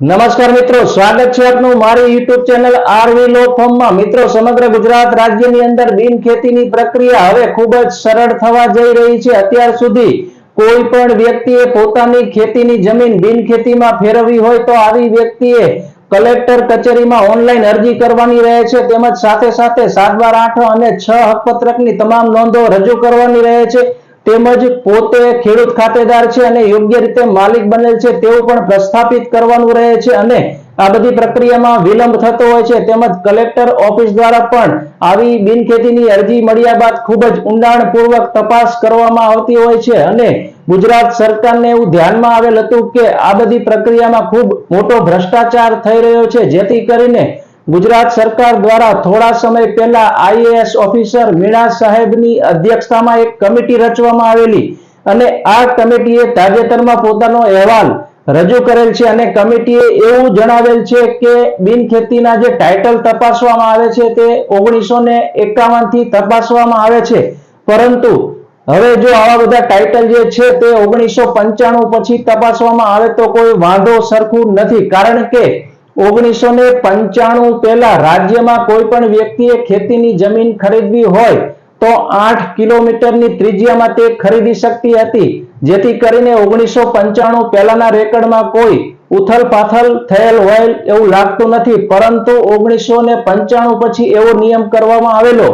નમસ્કાર મિત્રો, સ્વાગત છે આપનું મારી યુટ્યુબ ચેનલ આરવી લો ફોર્મમાં મિત્રો, સમગ્ર ગુજરાત રાજ્યની અંદર બિન ખેતીની પ્રક્રિયા હવે ખૂબ જ સરળ થવા જઈ રહી છે. અત્યાર સુધી કોઈ પણ વ્યક્તિએ પોતાની ખેતીની જમીન બિન ખેતીમાં ફેરવવી હોય તો આવી વ્યક્તિએ કલેક્ટર કચેરીમાં ઓનલાઈન અરજી કરવાની રહે છે. તેમજ સાથે સાથે સાત બાર આઠ અને છ હકપત્રકની તમામ નોંધો રજૂ કરવાની રહે છે. તેમજ પોતે ખેડૂત ખાતેદાર છે અને યોગ્ય રીતે માલિક બનેલ છે તેવું પણ પ્રસ્થાપિત કરવાનું રહે છે અને આ બધી પ્રક્રિયામાં વિલંબ થતો હોય છે. તેમજ કલેક્ટર ઓફિસ દ્વારા પણ આવી બિનખેતીની અરજી મળ્યા બાદ ખૂબ જ ઊંડાણપૂર્વક તપાસ કરવામાં આવતી હોય છે અને ગુજરાત સરકારને એવું ધ્યાનમાં આવેલ હતું કે આ બધી પ્રક્રિયામાં ખૂબ મોટો ભ્રષ્ટાચાર થઈ રહ્યો છે. જેથી કરીને ગુજરાત સરકાર દ્વારા થોડા સમય પહેલા આઈએએસ ઓફિસર મીણા સાહેબની અધ્યક્ષતામાં એક કમિટી રચવામાં આવેલી અને આ કમિટીએ તાજેતરમાં પોતાનો અહેવાલ રજૂ કરેલ છે અને કમિટીએ એવું જણાવેલ છે કે બિનખેતીના જે ટાઇટલ તપાસવામાં આવે છે તે ઓગણીસો ને એકાવનથી તપાસવામાં આવે છે. પરંતુ હવે જો આવા બધા ટાઇટલ જે છે તે ઓગણીસો પંચાણું પછી તપાસવામાં આવે તો કોઈ વાંધો સરખું નથી. કારણ કે ઓગણીસો ને પંચાણું પહેલા રાજ્યમાં કોઈ પણ વ્યક્તિએ ખેતીની જમીન ખરીદવી હોય તો આઠ કિલોમીટરની ત્રિજ્યામાં તે ખરીદી શકતી હતી. જેથી કરીને ઓગણીસો પંચાણું પહેલાના રેકર્ડમાં કોઈ ઉથલ પાથલ થયેલ હોય એવું લાગતું નથી. પરંતુ ઓગણીસો ને પંચાણું પછી એવો નિયમ કરવામાં આવેલો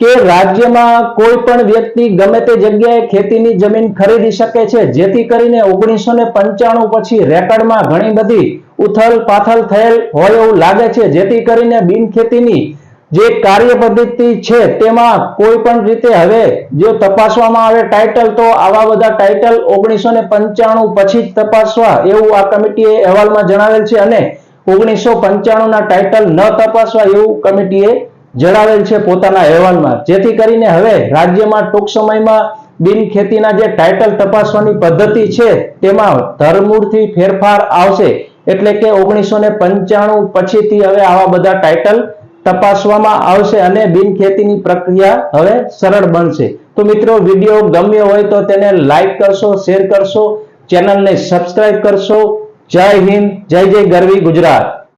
કે રાજ્યમાં કોઈ પણ વ્યક્તિ ગમે તે જગ્યાએ ખેતીની જમીન ખરીદી શકે છે. જેથી કરીને ઓગણીસો ને પંચાણું પછી રેકર્ડમાં ઘણી બધી ઉથલ પાથલ થયેલ હોય એવું લાગે છે. જેથી કરીને બિનખેતીની જે કાર્ય પદ્ધતિ છે તેમાં કોઈ પણ રીતે હવે જો તપાસવામાં આવે ટાઇટલ તો આવા બધા ટાઇટલ ઓગણીસો ને પંચાણું પછી જ તપાસવા એવું આ કમિટીએ અહેવાલમાં જણાવેલ છે અને ઓગણીસો પંચાણું ના ટાઇટલ ન તપાસવા એવું કમિટીએ જણાવેલ છે પોતાના અહેવાલમાં. જેથી કરીને હવે રાજ્યમાં ટૂંક સમયમાં બિન ખેતીના જે ટાઇટલ તપાસવાની પદ્ધતિ છે તેમાં ધરમૂળથી ફેરફાર આવશે. એટલે કે ઓગણીસો ને પંચાણું પછીથી હવે આવા બધા ટાઇટલ તપાસવામાં આવશે અને બિન ખેતીની પ્રક્રિયા હવે સરળ બનશે. તો મિત્રો વીડિયો ગમ્યો હોય તો તેને લાઈક કરશો શેર કરશો ચેનલને સબસ્ક્રાઇબ કરશો. જય હિન્દ, જય જય ગરવી ગુજરાત.